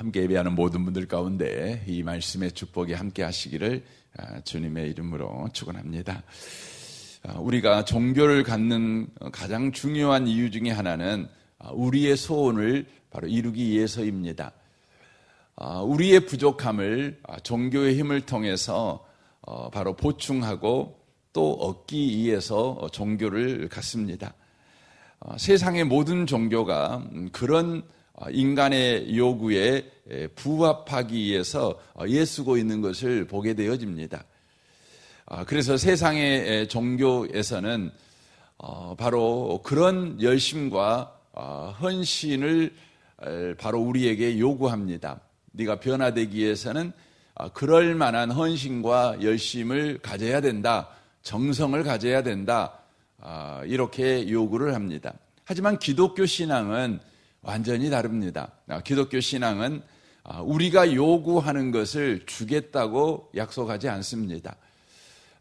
함께 예배하는 모든 분들 가운데 이 말씀의 축복이 함께 하시기를 아, 주님의 이름으로 축원합니다. 아, 우리가 종교를 갖는 가장 중요한 이유 중에 하나는 아, 우리의 소원을 바로 이루기 위해서입니다. 우리의 부족함을 종교의 힘을 통해서 어, 바로 보충하고 또 얻기 위해서 종교를 갖습니다. 어, 세상의 모든 종교가 그런 인간의 요구에 부합하기 위해서 예수고 있는 것을 보게 되어집니다. 아, 그래서 세상의 종교에서는 어, 바로 그런 열심과 어, 헌신을 바로 우리에게 요구합니다. 네가 변화되기 위해서는 아, 그럴 만한 헌신과 열심을 가져야 된다. 정성을 가져야 된다. 아, 이렇게 요구를 합니다. 하지만 기독교 신앙은 완전히 다릅니다. 기독교 신앙은 우리가 요구하는 것을 주겠다고 약속하지 않습니다.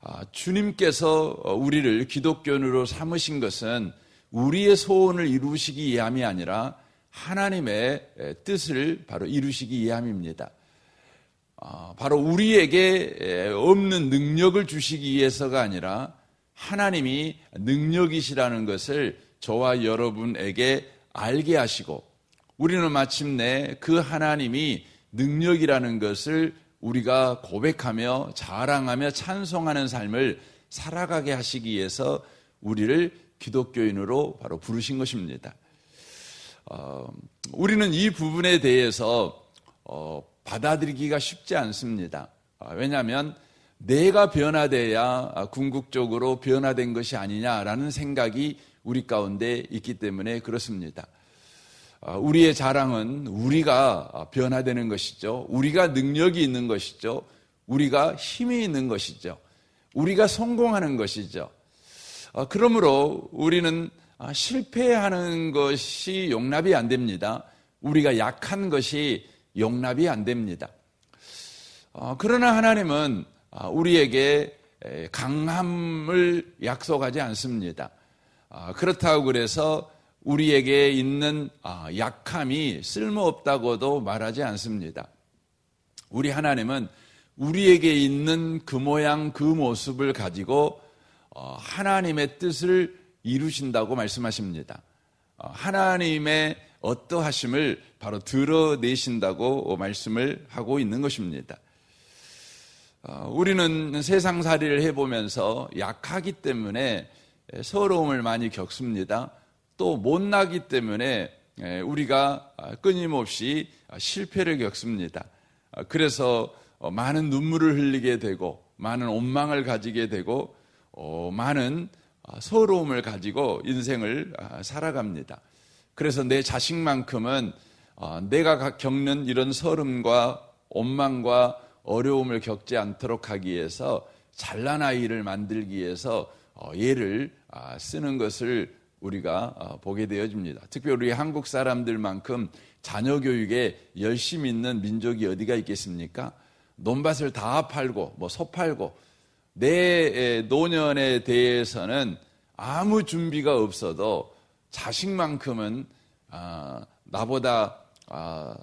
아, 주님께서 우리를 기독교인으로 삼으신 것은 우리의 소원을 이루시기 위함이 아니라 하나님의 뜻을 바로 이루시기 위함입니다. 아, 바로 우리에게 없는 능력을 주시기 위해서가 아니라 하나님이 능력이시라는 것을 저와 여러분에게 알게 하시고 우리는 마침내 그 하나님이 능력이라는 것을 우리가 고백하며 자랑하며 찬송하는 삶을 살아가게 하시기 위해서 우리를 기독교인으로 바로 부르신 것입니다. 어, 우리는 이 부분에 대해서 어, 받아들이기가 쉽지 않습니다. 어, 왜냐하면 내가 변화돼야 궁극적으로 변화된 것이 아니냐라는 생각이 우리 가운데 있기 때문에 그렇습니다. 아, 우리의 자랑은 우리가 변화되는 것이죠. 우리가 능력이 있는 것이죠. 우리가 힘이 있는 것이죠. 우리가 성공하는 것이죠. 아, 그러므로 우리는 아, 실패하는 것이 용납이 안 됩니다. 우리가 약한 것이 용납이 안 됩니다. 그러나 하나님은 우리에게 강함을 약속하지 않습니다. 그렇다고 그래서 우리에게 있는 아, 약함이 쓸모없다고도 말하지 않습니다. 우리 하나님은 우리에게 있는 그 모양 그 모습을 가지고 어, 하나님의 뜻을 이루신다고 말씀하십니다. 어, 하나님의 어떠하심을 바로 드러내신다고 말씀을 하고 있는 것입니다. 어, 우리는 세상살이를 해보면서 약하기 때문에 서러움을 많이 겪습니다. 또 못나기 때문에 우리가 끊임없이 실패를 겪습니다. 그래서 어, 많은 눈물을 흘리게 되고 많은 원망을 가지게 되고 어, 많은 아, 서러움을 가지고 인생을 아, 살아갑니다. 그래서 내 자식만큼은 어, 내가 겪는 이런 서름과 원망과 어려움을 겪지 않도록 하기 위해서 잘난 아이를 만들기 위해서 얘를 아, 쓰는 것을 우리가 어, 보게 되어집니다. 특별히 한국 사람들만큼 자녀 교육에 열심 있는 민족이 어디가 있겠습니까? 논밭을 다 팔고 뭐 소 팔고 내 노년에 대해서는 아무 준비가 없어도 자식만큼은 아, 나보다 아,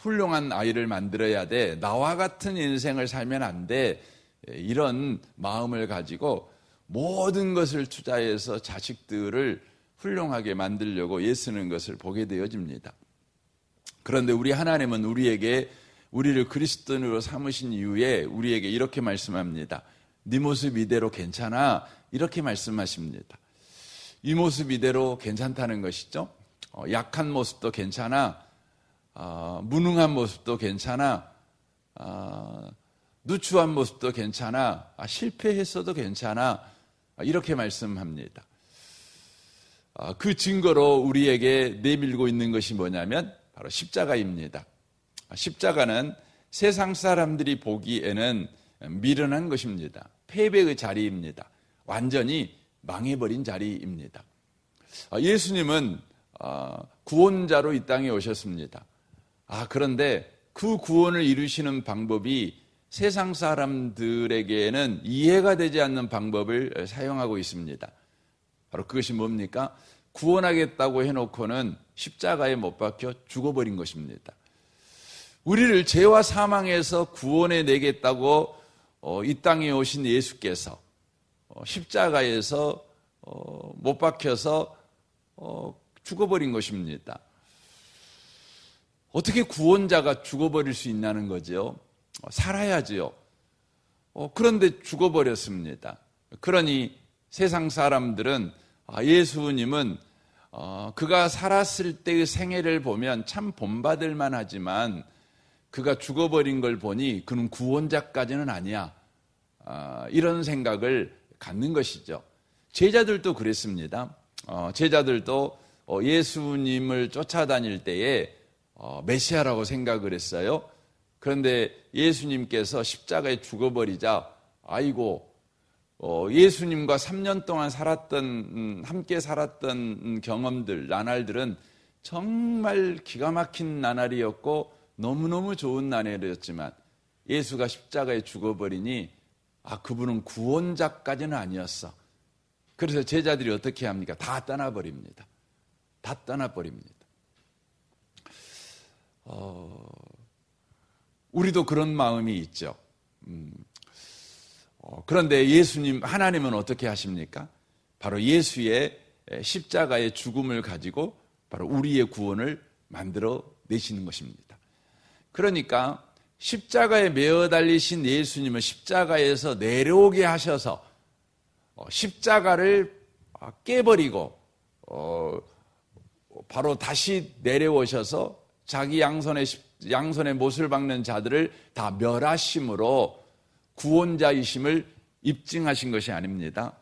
훌륭한 아이를 만들어야 돼. 나와 같은 인생을 살면 안 돼. 이런 마음을 가지고 모든 것을 투자해서 자식들을 훌륭하게 만들려고 애쓰는 것을 보게 되어집니다. 그런데 우리 하나님은 우리에게 우리를 그리스도인으로 삼으신 이후에 우리에게 이렇게 말씀합니다. 네 모습 이대로 괜찮아. 이렇게 말씀하십니다. 이 모습 이대로 괜찮다는 것이죠. 어, 약한 모습도 괜찮아. 어, 무능한 모습도 괜찮아. 어, 누추한 모습도 괜찮아. 아, 실패했어도 괜찮아. 아, 이렇게 말씀합니다. 아, 그 증거로 우리에게 내밀고 있는 것이 뭐냐면 바로 십자가입니다. 아, 십자가는 세상 사람들이 보기에는 미련한 것입니다. 패배의 자리입니다. 완전히 망해버린 자리입니다. 아, 예수님은 구원자로 이 땅에 오셨습니다. 아, 그런데 그 구원을 이루시는 방법이 세상 사람들에게는 이해가 되지 않는 방법을 사용하고 있습니다. 바로 그것이 뭡니까? 구원하겠다고 해놓고는 십자가에 못 박혀 죽어버린 것입니다. 우리를 죄와 사망에서 구원해 내겠다고 어, 이 땅에 오신 예수께서 어, 십자가에서 어, 못 박혀서 어, 죽어버린 것입니다. 어떻게 구원자가 죽어버릴 수 있냐는 거죠. 어, 살아야지요. 어, 그런데 죽어버렸습니다. 그러니 세상 사람들은 아, 예수님은 어, 그가 살았을 때의 생애를 보면 참 본받을 만하지만 그가 죽어버린 걸 보니 그는 구원자까지는 아니야. 아, 이런 생각을 갖는 것이죠. 제자들도 그랬습니다. 어, 제자들도 어, 예수님을 쫓아다닐 때에 어, 메시아라고 생각을 했어요. 그런데 예수님께서 십자가에 죽어버리자 아이고 어, 예수님과 3년 동안 살았던 음, 함께 살았던 음, 경험들 나날들은 정말 기가 막힌 나날이었고 너무너무 좋은 나날이었지만 예수가 십자가에 죽어버리니 아 그분은 구원자까지는 아니었어. 그래서 제자들이 어떻게 합니까? 다 떠나버립니다. 다 떠나버립니다. 어, 우리도 그런 마음이 있죠. 음, 어, 그런데 예수님, 하나님은 어떻게 하십니까? 바로 예수의 십자가의 죽음을 가지고 바로 우리의 구원을 만들어 내시는 것입니다. 그러니까 십자가에 매어 달리신 예수님을 십자가에서 내려오게 하셔서 어, 십자가를 깨버리고 어, 바로 다시 내려오셔서 자기 양손에 양손에 못을 박는 자들을 다 멸하심으로 구원자이심을 입증하신 것이 아닙니다.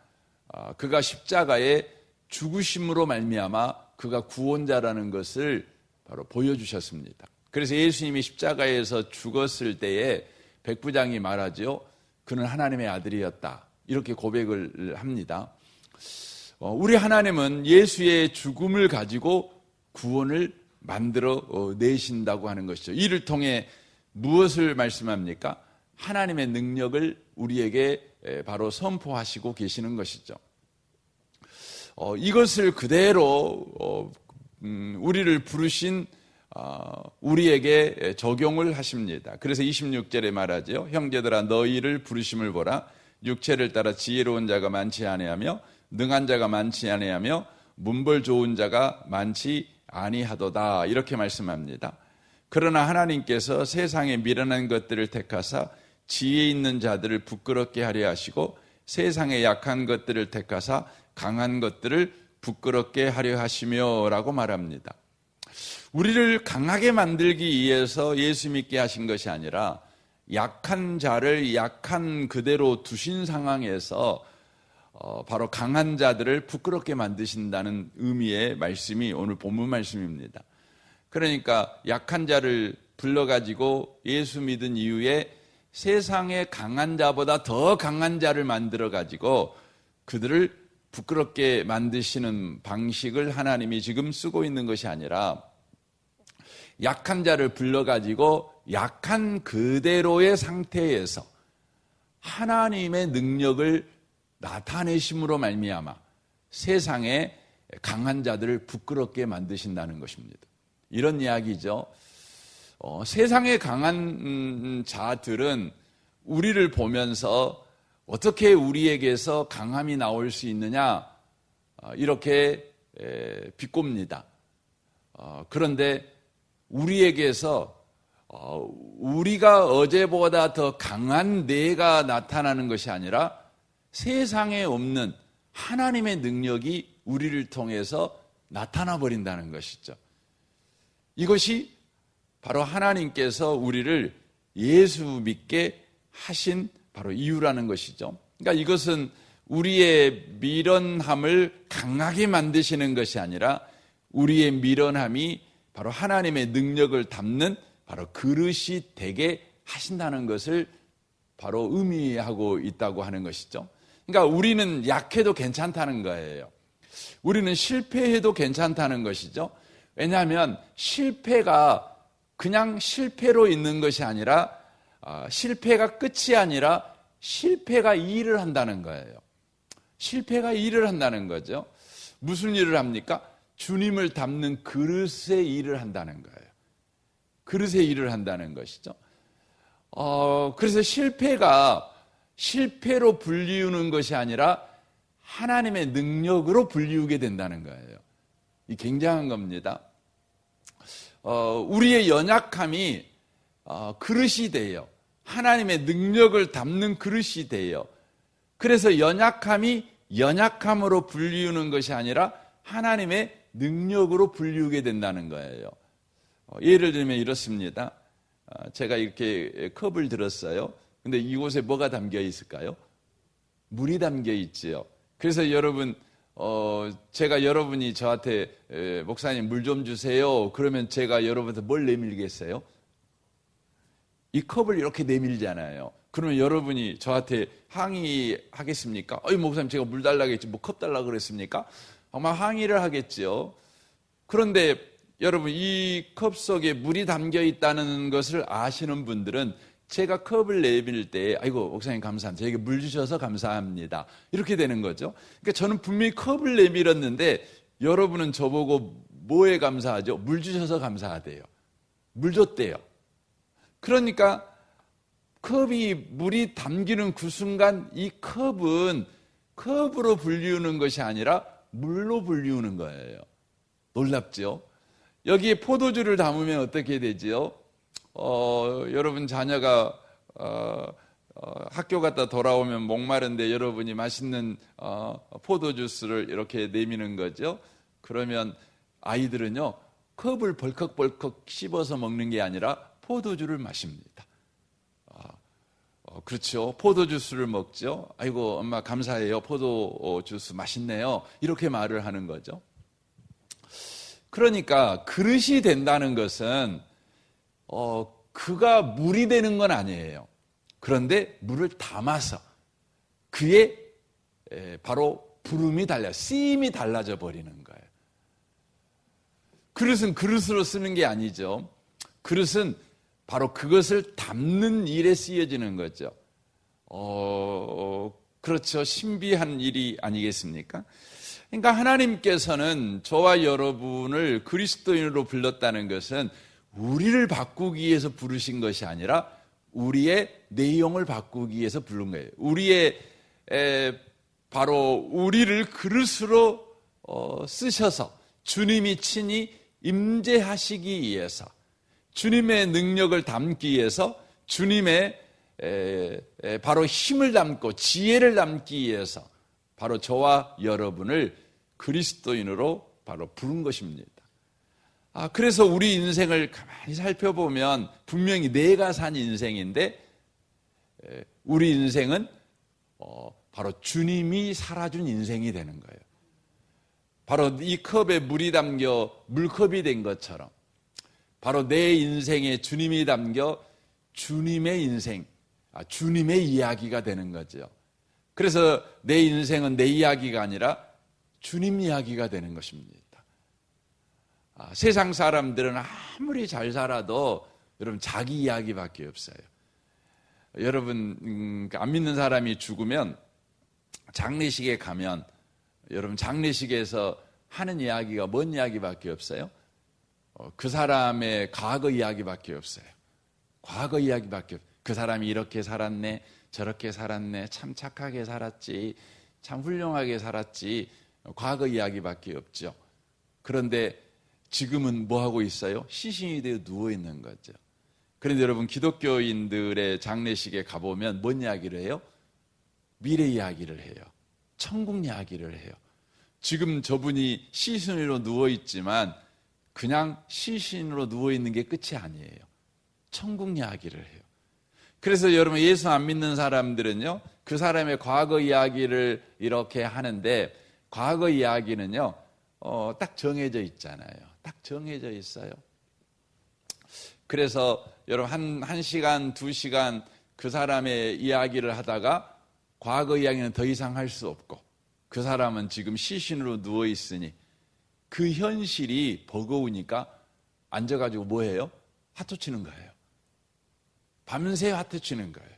아, 그가 십자가에 죽으심으로 말미암아 그가 구원자라는 것을 바로 보여주셨습니다. 그래서 예수님이 십자가에서 죽었을 때에 백부장이 말하죠. 그는 하나님의 아들이었다. 이렇게 고백을 합니다. 어, 우리 하나님은 예수의 죽음을 가지고 구원을 만들어 어, 내신다고 하는 것이죠. 이를 통해 무엇을 말씀합니까? 하나님의 능력을 우리에게 바로 선포하시고 계시는 것이죠. 어, 이것을 그대로 음, 우리를 부르신 우리에게 적용을 하십니다. 그래서 26절에 말하죠. 형제들아 너희를 부르심을 보라. 육체를 따라 지혜로운 자가 많지 아니하며 능한 자가 많지 아니하며 문벌 좋은 자가 많지 아니하도다 이렇게 말씀합니다. 그러나 하나님께서 세상에 미련한 것들을 택하사 지혜 있는 자들을 부끄럽게 하려 하시고 세상에 약한 것들을 택하사 강한 것들을 부끄럽게 하려 하시며라고 말합니다. 우리를 강하게 만들기 위해서 예수 믿게 하신 것이 아니라 약한 자를 약한 그대로 두신 상황에서 어, 바로 강한 자들을 부끄럽게 만드신다는 의미의 말씀이 오늘 본문 말씀입니다. 그러니까 약한 자를 불러가지고 예수 믿은 이후에 세상의 강한 자보다 더 강한 자를 만들어가지고 그들을 부끄럽게 만드시는 방식을 하나님이 지금 쓰고 있는 것이 아니라 약한 자를 불러가지고 약한 그대로의 상태에서 하나님의 능력을 나타내심으로 말미암아 세상에 강한 자들을 부끄럽게 만드신다는 것입니다. 이런 이야기죠. 어, 세상에 강한 음, 자들은 우리를 보면서 어떻게 우리에게서 강함이 나올 수 있느냐 어, 이렇게 에, 비꼽니다. 어, 그런데 우리에게서 어, 우리가 어제보다 더 강한 내가 나타나는 것이 아니라 세상에 없는 하나님의 능력이 우리를 통해서 나타나 버린다는 것이죠. 이것이 바로 하나님께서 우리를 예수 믿게 하신 바로 이유라는 것이죠. 그러니까 이것은 우리의 미련함을 강하게 만드시는 것이 아니라 우리의 미련함이 바로 하나님의 능력을 담는 바로 그릇이 되게 하신다는 것을 바로 의미하고 있다고 하는 것이죠. 그러니까 우리는 약해도 괜찮다는 거예요. 우리는 실패해도 괜찮다는 것이죠. 왜냐하면 실패가 그냥 실패로 있는 것이 아니라 아, 실패가 끝이 아니라 실패가 일을 한다는 거예요. 실패가 일을 한다는 거죠. 무슨 일을 합니까? 주님을 담는 그릇의 일을 한다는 거예요. 그릇의 일을 한다는 것이죠. 어, 그래서 실패가 실패로 불리우는 것이 아니라 하나님의 능력으로 불리우게 된다는 거예요. 이 굉장한 겁니다. 어, 우리의 연약함이 어, 그릇이 돼요. 하나님의 능력을 담는 그릇이 돼요. 그래서 연약함이 연약함으로 불리우는 것이 아니라 하나님의 능력으로 불리우게 된다는 거예요. 어, 예를 들면 이렇습니다. 어, 제가 이렇게 컵을 들었어요. 근데 이곳에 뭐가 담겨 있을까요? 물이 담겨 있지요. 그래서 여러분, 어, 제가 여러분이 저한테 에, 목사님 물 좀 주세요. 그러면 제가 여러분한테 뭘 내밀겠어요? 이 컵을 이렇게 내밀잖아요. 그러면 여러분이 저한테 항의하겠습니까? 어이 목사님 제가 물 달라고 했지 뭐 컵 달라고 그랬습니까? 아마 항의를 하겠죠. 그런데 여러분 이 컵 속에 물이 담겨 있다는 것을 아시는 분들은 제가 컵을 내밀 때 아이고 목사님 감사합니다. 저에게 물 주셔서 감사합니다. 이렇게 되는 거죠. 그러니까 저는 분명히 컵을 내밀었는데 여러분은 저보고 뭐에 감사하죠? 물 주셔서 감사하대요. 물 줬대요. 그러니까 컵이 물이 담기는 그 순간 이 컵은 컵으로 불리우는 것이 아니라 물로 불리우는 거예요. 놀랍죠? 여기에 포도주를 담으면 어떻게 되지요? 어, 여러분 자녀가 어, 어, 학교 갔다 돌아오면 목마른데 여러분이 맛있는 어, 포도 주스를 이렇게 내미는 거죠. 그러면 아이들은요 컵을 벌컥벌컥 씹어서 먹는 게 아니라 포도주를 마십니다. 어, 그렇죠. 포도 주스를 먹죠. 아이고 엄마 감사해요. 포도 주스 맛있네요. 이렇게 말을 하는 거죠. 그러니까 그릇이 된다는 것은 어, 그가 물이 되는 건 아니에요. 그런데 물을 담아서 그의 에, 바로 부름이 달라, 쓰임이 달라져 버리는 거예요. 그릇은 그릇으로 쓰는 게 아니죠. 그릇은 바로 그것을 담는 일에 쓰여지는 거죠. 어, 그렇죠. 신비한 일이 아니겠습니까? 그러니까 하나님께서는 저와 여러분을 그리스도인으로 불렀다는 것은 우리를 바꾸기 위해서 부르신 것이 아니라 우리의 내용을 바꾸기 위해서 부른 거예요. 우리의 에, 바로 우리를 그릇으로 어, 쓰셔서 주님이 친히 임재하시기 위해서 주님의 능력을 담기 위해서 주님의 에, 에, 바로 힘을 담고 지혜를 담기 위해서 바로 저와 여러분을 그리스도인으로 바로 부른 것입니다. 아, 그래서 우리 인생을 가만히 살펴보면 분명히 내가 산 인생인데 우리 인생은 어, 바로 주님이 살아준 인생이 되는 거예요. 바로 이 컵에 물이 담겨 물컵이 된 것처럼 바로 내 인생에 주님이 담겨 주님의 인생, 아, 주님의 이야기가 되는 거죠. 그래서 내 인생은 내 이야기가 아니라 주님 이야기가 되는 것입니다. 아, 세상 사람들은 아무리 잘 살아도 여러분 자기 이야기밖에 없어요. 여러분 음, 안 믿는 사람이 죽으면 장례식에 가면 여러분 장례식에서 하는 이야기가 뭔 이야기밖에 없어요? 어, 그 사람의 과거 이야기밖에 없어요. 과거 이야기밖에 없. 그 사람이 이렇게 살았네, 저렇게 살았네, 참 착하게 살았지, 참 훌륭하게 살았지. 과거 이야기밖에 없죠. 그런데 지금은 뭐 하고 있어요? 시신이 되어 누워 있는 거죠. 그런데 여러분 기독교인들의 장례식에 가보면 뭔 이야기를 해요? 미래 이야기를 해요. 천국 이야기를 해요. 지금 저분이 시신으로 누워 있지만 그냥 시신으로 누워 있는 게 끝이 아니에요. 천국 이야기를 해요. 그래서 여러분 예수 안 믿는 사람들은요 그 사람의 과거 이야기를 이렇게 하는데 과거 이야기는요 어, 딱 정해져 있잖아요. 딱 정해져 있어요. 그래서 여러분 한, 한 시간, 두 시간 그 사람의 이야기를 하다가 과거 이야기는 더 이상 할 수 없고 그 사람은 지금 시신으로 누워 있으니 그 현실이 버거우니까 앉아가지고 뭐 해요? 하토 치는 거예요. 밤새 하토 치는 거예요.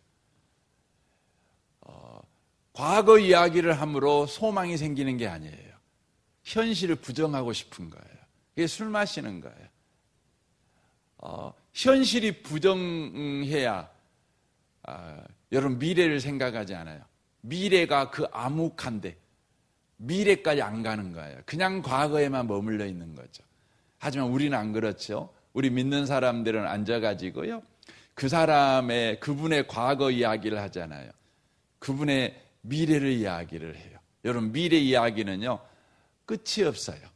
어, 과거 이야기를 함으로 소망이 생기는 게 아니에요. 현실을 부정하고 싶은 거예요. 그게 술 마시는 거예요. 어, 현실이 부정해야 아, 여러분 미래를 생각하지 않아요. 미래가 그 암묵한데 미래까지 안 가는 거예요. 그냥 과거에만 머물러 있는 거죠. 하지만 우리는 안 그렇죠. 우리 믿는 사람들은 앉아가지고요. 그 사람의 그분의 과거 이야기를 하잖아요. 그분의 미래를 이야기를 해요. 여러분 미래 이야기는요 끝이 없어요.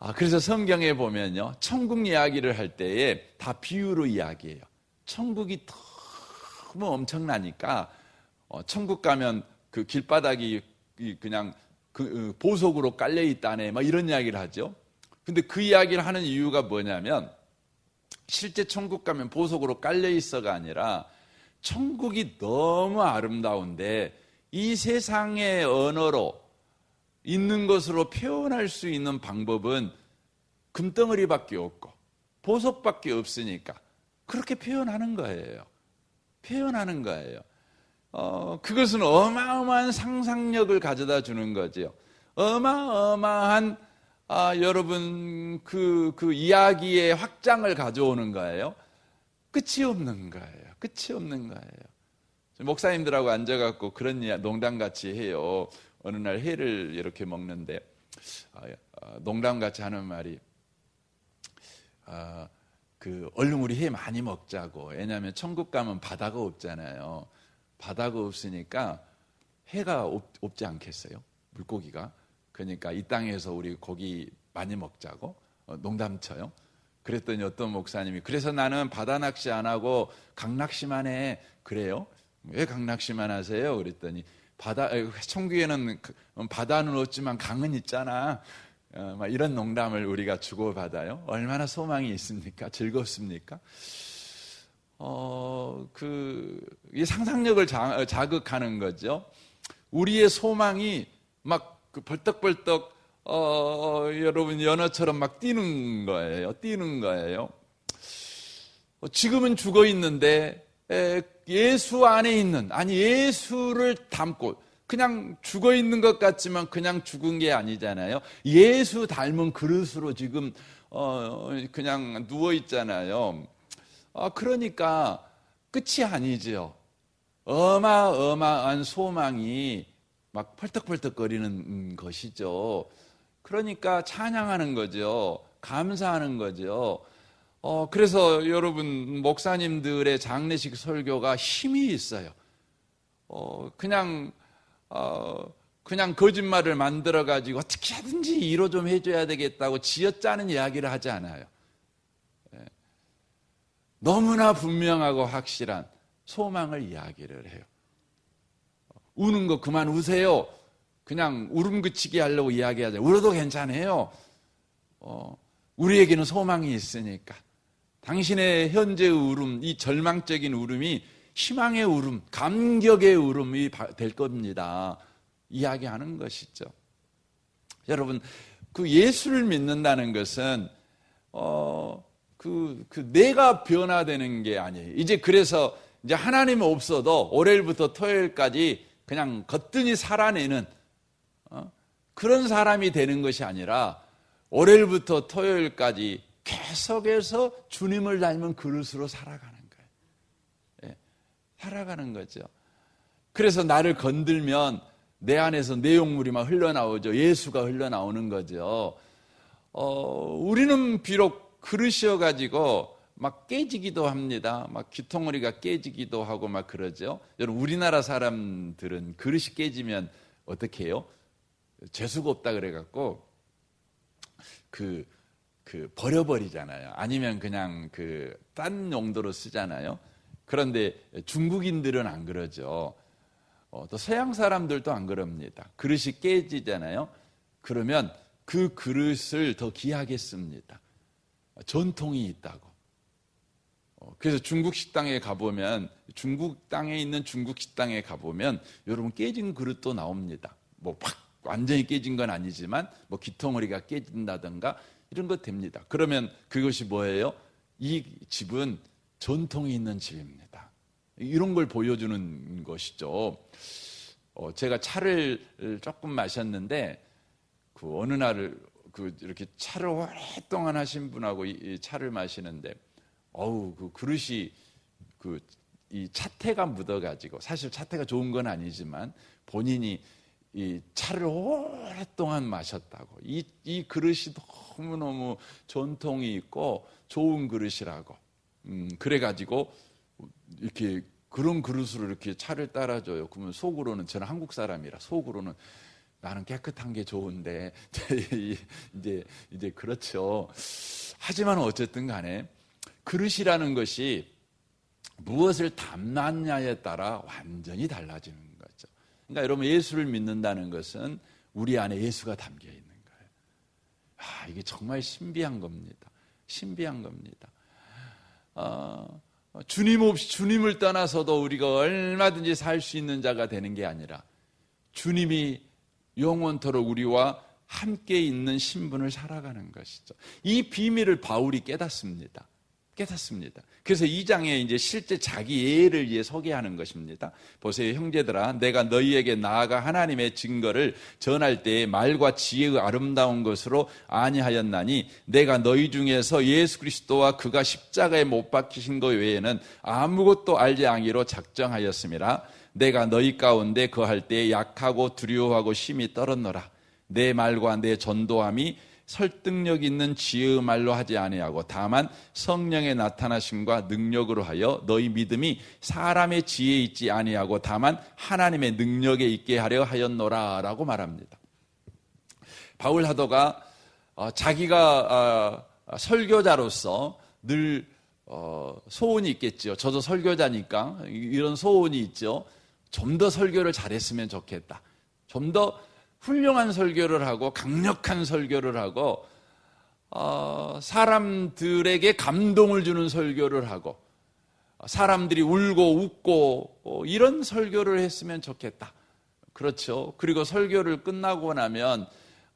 아 그래서 성경에 보면요 천국 이야기를 할 때에 다 비유로 이야기해요. 천국이 너무 엄청나니까 어, 천국 가면 그 길바닥이 그냥 그 보석으로 깔려 있다네 막 이런 이야기를 하죠. 근데 그 이야기를 하는 이유가 뭐냐면 실제 천국 가면 보석으로 깔려 있어가 아니라 천국이 너무 아름다운데 이 세상의 언어로 있는 것으로 표현할 수 있는 방법은 금덩어리밖에 없고 보석밖에 없으니까 그렇게 표현하는 거예요. 표현하는 거예요. 어, 그것은 어마어마한 상상력을 가져다 주는 거죠. 어마어마한 아, 여러분 그, 그 이야기의 확장을 가져오는 거예요. 끝이 없는 거예요. 끝이 없는 거예요. 목사님들하고 앉아갖고 그런 농담같이 해요. 어느 날 회를 이렇게 먹는데 아, 아, 농담같이 하는 말이 아, 그 얼른 우리 회 많이 먹자고. 왜냐하면 천국 가면 바다가 없잖아요. 바다가 없으니까 해가 없, 없지 않겠어요? 물고기가. 그러니까 이 땅에서 우리 고기 많이 먹자고 어, 농담쳐요. 그랬더니 어떤 목사님이 그래서 나는 바다 낚시 안 하고 강 낚시만 해. 그래요? 왜 강 낚시만 하세요? 그랬더니 바다 천국에는 그, 바다는 없지만 강은 있잖아. 어, 막 이런 농담을 우리가 주고 받아요. 얼마나 소망이 있습니까? 즐겁습니까? 어, 그, 이 상상력을 자, 자극하는 거죠. 우리의 소망이 막그 벌떡벌떡, 어, 여러분 연어처럼 막 뛰는 거예요. 뛰는 거예요. 어, 지금은 죽어 있는데, 에, 예수 안에 있는, 아니, 예수를 담고, 그냥 죽어 있는 것 같지만 그냥 죽은 게 아니잖아요. 예수 닮은 그릇으로 지금, 어, 그냥 누워 있잖아요. 아, 그러니까 끝이 아니죠. 어마어마한 소망이 막 펄떡펄떡거리는 것이죠. 그러니까 찬양하는 거죠. 감사하는 거죠. 어, 그래서 여러분, 목사님들의 장례식 설교가 힘이 있어요. 어, 그냥, 어, 그냥 거짓말을 만들어가지고 어떻게 하든지 이로 좀 해줘야 되겠다고 지어 짜는 이야기를 하지 않아요. 너무나 분명하고 확실한 소망을 이야기를 해요. 우는 거 그만 우세요. 그냥 울음 그치게 하려고 이야기하자. 울어도 괜찮아요. 어, 우리에게는 소망이 있으니까. 당신의 현재의 울음, 이 절망적인 울음이 희망의 울음, 감격의 울음이 될 겁니다. 이야기하는 것이죠. 여러분, 그 예수를 믿는다는 것은, 어, 그, 그 내가 변화되는 게 아니에요. 이제 그래서 이제 하나님 없어도 월요일부터 토요일까지 그냥 거뜬히 살아내는 어? 그런 사람이 되는 것이 아니라 월요일부터 토요일까지 계속해서 주님을 닮은 그릇으로 살아가는 거예요. 예, 살아가는 거죠. 그래서 나를 건들면 내 안에서 내용물이 막 흘러나오죠. 예수가 흘러나오는 거죠. 어, 우리는 비록 그릇이어가지고 막 깨지기도 합니다. 막 귀통머리가 깨지기도 하고 막 그러죠. 여러분, 우리나라 사람들은 그릇이 깨지면 어떻게 해요? 재수가 없다 그래갖고 그, 그 버려버리잖아요. 아니면 그냥 그 딴 용도로 쓰잖아요. 그런데 중국인들은 안 그러죠. 어, 또 서양 사람들도 안 그럽니다. 그릇이 깨지잖아요. 그러면 그 그릇을 더 귀하게 씁니다. 전통이 있다고. 어, 그래서 중국 식당에 가보면 중국 땅에 있는 중국 식당에 가보면 여러분 깨진 그릇도 나옵니다. 뭐확 완전히 깨진 건 아니지만 뭐 기통머리가 깨진다든가 이런 것 됩니다. 그러면 그것이 뭐예요? 이 집은 전통이 있는 집입니다. 이런 걸 보여주는 것이죠. 어, 제가 차를 조금 마셨는데 그 어느 날을 그 이렇게 차를 오랫동안 하신 분하고 이 차를 마시는데 어우 그 그릇이 그 이 차태가 묻어가지고 사실 차태가 좋은 건 아니지만 본인이 이 차를 오랫동안 마셨다고 이, 이 그릇이 너무너무 전통이 있고 좋은 그릇이라고 음, 그래가지고 이렇게 그런 그릇으로 이렇게 차를 따라줘요. 그러면 속으로는 저는 한국 사람이라 속으로는 나는 깨끗한 게 좋은데 이제 이제 그렇죠. 하지만 어쨌든 간에 그릇이라는 것이 무엇을 담놨냐에 따라 완전히 달라지는 거죠. 그러니까 여러분 예수를 믿는다는 것은 우리 안에 예수가 담겨 있는 거예요. 아, 이게 정말 신비한 겁니다. 신비한 겁니다. 어, 주님 없이 주님을 떠나서도 우리가 얼마든지 살 수 있는 자가 되는 게 아니라 주님이 영원토록 우리와 함께 있는 신분을 살아가는 것이죠. 이 비밀을 바울이 깨닫습니다. 깨닫습니다. 그래서 이 장에 이제 실제 자기 예를 이제 소개하는 것입니다. 보세요, 형제들아, 내가 너희에게 나아가 하나님의 증거를 전할 때에 말과 지혜의 아름다운 것으로 아니하였나니 내가 너희 중에서 예수 그리스도와 그가 십자가에 못 박히신 것 외에는 아무것도 알지 않기로 작정하였음이라. 내가 너희 가운데 거할 때에 약하고 두려워하고 심히 떨었노라. 내 말과 내 전도함이 설득력 있는 지혜의 말로 하지 아니하고 다만 성령의 나타나심과 능력으로 하여 너희 믿음이 사람의 지혜에 있지 아니하고 다만 하나님의 능력에 있게 하려 하였노라라고 말합니다. 바울 하도가 어, 자기가 어, 설교자로서 늘 어, 소원이 있겠죠. 저도 설교자니까 이런 소원이 있죠. 좀 더 설교를 잘했으면 좋겠다. 좀더 훌륭한 설교를 하고 강력한 설교를 하고 어, 사람들에게 감동을 주는 설교를 하고 사람들이 울고 웃고 어, 이런 설교를 했으면 좋겠다. 그렇죠. 그리고 설교를 끝나고 나면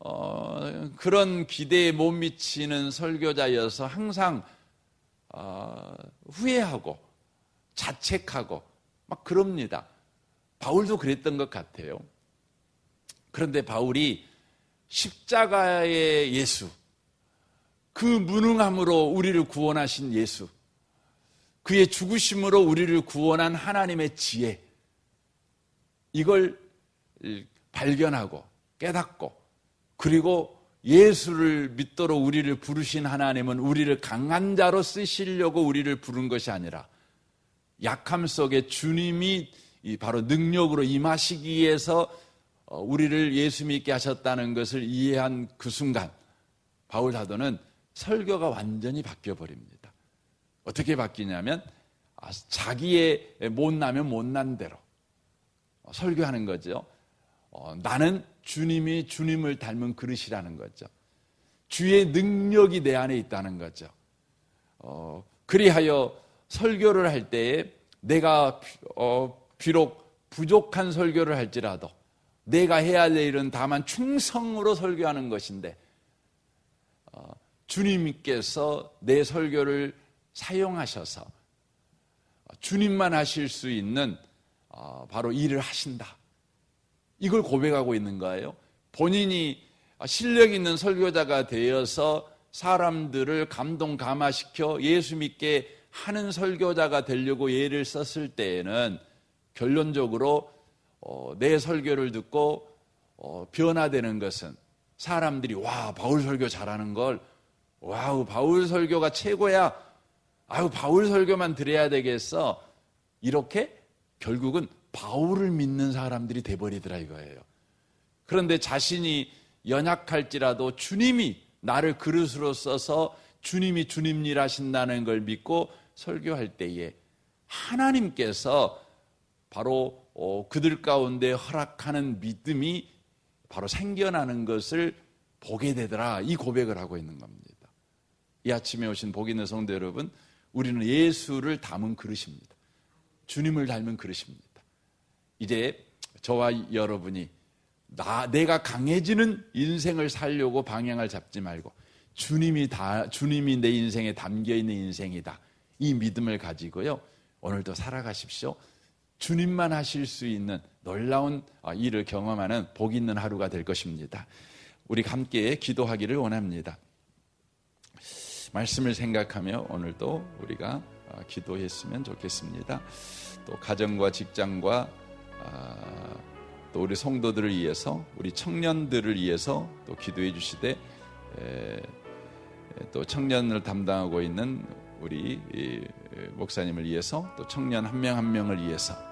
어, 그런 기대에 못 미치는 설교자여서 항상 어, 후회하고 자책하고 막 그럽니다. 바울도 그랬던 것 같아요. 그런데 바울이 십자가의 예수, 그 무능함으로 우리를 구원하신 예수, 그의 죽으심으로 우리를 구원한 하나님의 지혜, 이걸 발견하고 깨닫고, 그리고 예수를 믿도록 우리를 부르신 하나님은 우리를 강한 자로 쓰시려고 우리를 부른 것이 아니라 약함 속에 주님이 바로 능력으로 임하시기 위해서 어, 우리를 예수 믿게 하셨다는 것을 이해한 그 순간 바울 사도는 설교가 완전히 바뀌어 버립니다. 어떻게 바뀌냐면 아, 자기의 못나면 못난 대로 설교하는 거죠. 어, 나는 주님이 주님을 닮은 그릇이라는 거죠. 주의 능력이 내 안에 있다는 거죠. 어, 그리하여 설교를 할 때에 내가 어, 비록 부족한 설교를 할지라도 내가 해야 할 일은 다만 충성으로 설교하는 것인데 어, 주님께서 내 설교를 사용하셔서 주님만 하실 수 있는 어, 바로 일을 하신다. 이걸 고백하고 있는 거예요. 본인이 실력 있는 설교자가 되어서 사람들을 감동 감화시켜 예수 믿게 하는 설교자가 되려고 예를 썼을 때에는 결론적으로 어, 내 설교를 듣고 어, 변화되는 것은 사람들이 와 바울 설교 잘하는 걸 와우 바울 설교가 최고야 아유 바울 설교만 들어야 되겠어 이렇게 결국은 바울을 믿는 사람들이 돼버리더라 이거예요. 그런데 자신이 연약할지라도 주님이 나를 그릇으로 써서 주님이 주님 일 하신다는 걸 믿고 설교할 때에 하나님께서 바로 어, 그들 가운데 허락하는 믿음이 바로 생겨나는 것을 보게 되더라. 이 고백을 하고 있는 겁니다. 이 아침에 오신 복 있는 성도 여러분, 우리는 예수를 담은 그릇입니다. 주님을 닮은 그릇입니다. 이제 저와 여러분이 나, 내가 강해지는 인생을 살려고 방향을 잡지 말고 주님이 다, 주님이 내 인생에 담겨 있는 인생이다. 이 믿음을 가지고요. 오늘도 살아가십시오. 주님만 하실 수 있는 놀라운 어, 일을 경험하는 복 있는 하루가 될 것입니다. 우리 함께 기도하기를 원합니다. 말씀을 생각하며 오늘도 우리가 아, 기도했으면 좋겠습니다. 또 가정과 직장과 아, 또 우리 성도들을 위해서 우리 청년들을 위해서 또 기도해 주시되 에, 또 청년을 담당하고 있는 우리 이, 목사님을 위해서 또 청년 한 명한 명을 위해서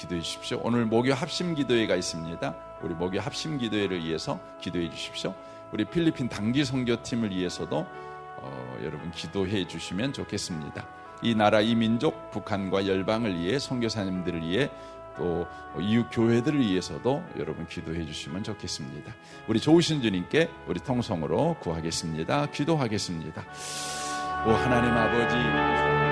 기도해 주십시오. 오늘 목요 합심 기도회가 있습니다. 우리 목요 합심 기도회를 위해서 기도해 주십시오. 우리 필리핀 단기 선교팀을 위해서도 어, 여러분 기도해 주시면 좋겠습니다. 이 나라 이 민족 북한과 열방을 위해 선교사님들을 위해 또 이웃 교회들을 위해서도 여러분 기도해 주시면 좋겠습니다. 우리 좋으신 주님께 우리 통성으로 구하겠습니다. 기도하겠습니다. 오 하나님 아버지